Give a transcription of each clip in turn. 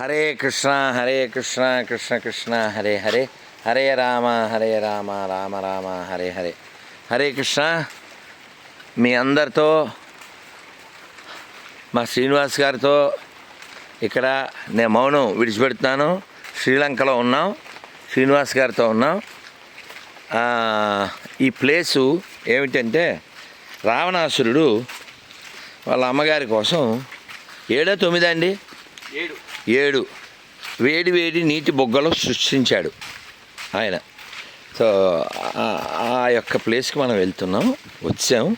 హరే కృష్ణ హరే కృష్ణ కృష్ణ కృష్ణ హరే హరే. హరే రామ హరే రామ రామ రామ హరే హరే. హరే కృష్ణ. మీ అందరితో మా శ్రీనివాస్ గారితో ఇక్కడ నేను మౌనం విడిచిపెడుతున్నాను. శ్రీలంకలో ఉన్నాం శ్రీనివాస్ గారితో ఉన్నాం. ఈ ప్లేసు ఏమిటంటే రావణాసురుడు వాళ్ళ అమ్మగారి కోసం ఏడో తొమ్మిదా అండి? ఏడు. ఏడు. వేడి వేడి నీటి బొగ్గలు సృష్టించాడు ఆయన. సో ఆ- యొక్క ప్లేస్కి మనం వెళ్తున్నాం వచ్చాం.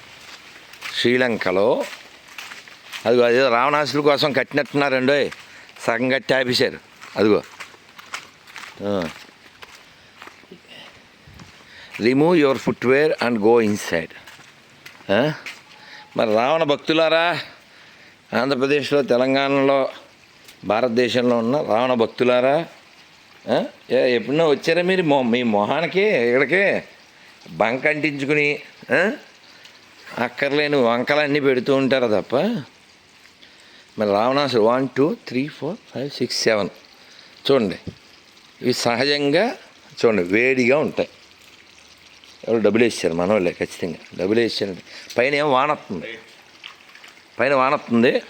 శ్రీలంకలో. అదిగో అదేదో రావణాసుల కోసం కట్టినట్టున్నారండో సగం కట్టి ఆపేశారు. అదిగో. Remove your footwear and go inside మరి రావణ భక్తులారా ఆంధ్రప్రదేశ్లో తెలంగాణలో భారతదేశంలో ఉన్న రావణ భక్తులారా ఎప్పుడన్నా వచ్చారా మీరు? మొ మీ మొహానికి ఇక్కడికే బంక అంటించుకుని అక్కర్లేని వంకలన్నీ పెడుతూ ఉంటారా తప్ప? మరి రావణాసుడు one two three four five six seven. చూడండి. ఇవి సహజంగా చూడండి వేడిగా ఉంటాయి. ఎవరు డబ్బులు వేసారు మన వాళ్ళే ఖచ్చితంగా. డబ్బులు వేసారు పైన ఏం వానొస్తుంది పైన వానొస్తుంది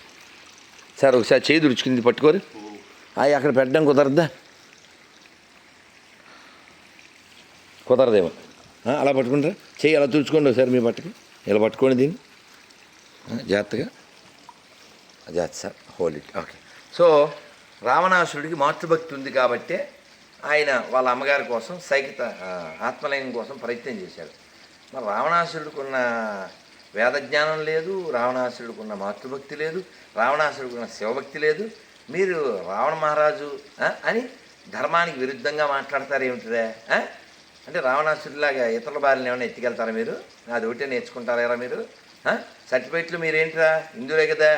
సార్ ఒకసారి చేయి దుడుచుకుంది పట్టుకోరు. అవి అక్కడ పెట్టడం కుదరద్దా? కుదరదేమో. అలా పట్టుకుంటారా? చేయి అలా తుడుచుకోండి ఒకసారి మీ పట్టుకు. ఇలా పట్టుకోండి దీన్ని. జాగ్రత్తగా. జాగ్రత్త sir. Hold it okay so రావణాసురుడికి మాతృభక్తి ఉంది కాబట్టే ఆయన వాళ్ళ అమ్మగారి కోసం సైకిత ఆత్మలయం కోసం ప్రయత్నం చేశాడు మరి రావణాసురుడికి ఉన్న వేదజ్ఞానం లేదు రావణాసురుడికి ఉన్న మాతృభక్తి లేదు రావణాసురుడికి ఉన్న శివభక్తి లేదు. మీరు రావణ మహారాజు అని ధర్మానికి విరుద్ధంగా మాట్లాడతారు ఏమిటిదే? అంటే రావణాసుడిలాగా ఇతరుల బారిని ఏమైనా ఎత్తుకెళ్తారా మీరు? అది ఒకటే నేర్చుకుంటారా మీరు? సర్టిఫికెట్లు మీరేంటిరా? హిందువులే కదా.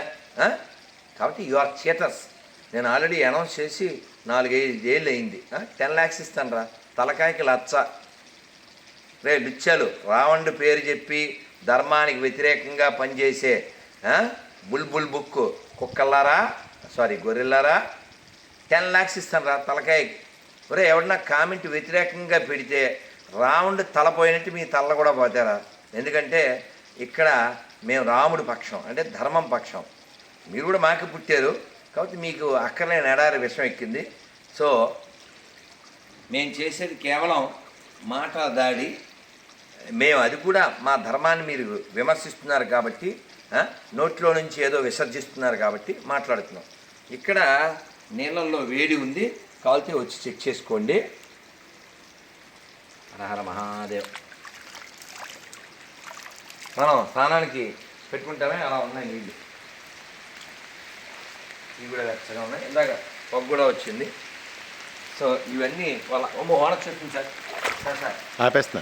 కాబట్టి యు ఆర్ చీటర్స్ నేను ఆల్రెడీ అనౌన్స్ చేసి నాలుగైదు ఏళ్ళు అయింది. టెన్ ల్యాక్స్ ఇస్తాను రా తలకాయకి లచ్చ. రే లుచ్చాలు. రావణుడు పేరు చెప్పి ధర్మానికి వ్యతిరేకంగా పనిచేసే బుల్ బుల్బుల్ బుక్ కుక్కల్లారా? సారీ గొర్రెల్లారా? టెన్ ల్యాక్స్ ఇస్తాను రా తలకాయకి ఒరే ఎవడన్నా కామెంట్ వ్యతిరేకంగా పెడితే రాముడు తల పోయినట్టు మీ తల్ల కూడా పోతారా? ఎందుకంటే ఇక్కడ మేము రాముడి పక్షం అంటే ధర్మం పక్షం. మీరు కూడా మాకు పుట్టారు కాబట్టి మీకు అక్కర్లేని ఎడారి విషం ఎక్కింది. సో మేము చేసేది కేవలం మాట దాడి మేము అది కూడా మా ధర్మాన్ని మీరు విమర్శిస్తున్నారు కాబట్టి నోట్లో నుంచి ఏదో విసర్జిస్తున్నారు కాబట్టి మాట్లాడుతున్నాం ఇక్కడ నీళ్ళల్లో వేడి ఉంది కావాలితే వచ్చి చెక్ చేసుకోండి హరహర మహాదేవ్ మనం స్నానానికి పెట్టుకుంటామే అలా ఉన్నాయి నీళ్ళు ఇవి కూడా వెచ్చగా ఉన్నాయి ఇందాక పొగ కూడా వచ్చింది సో ఇవన్నీ వాళ్ళ ఓ వాన చెప్తుంది సార్ సార్ సార్ ఆపేస్తున్నా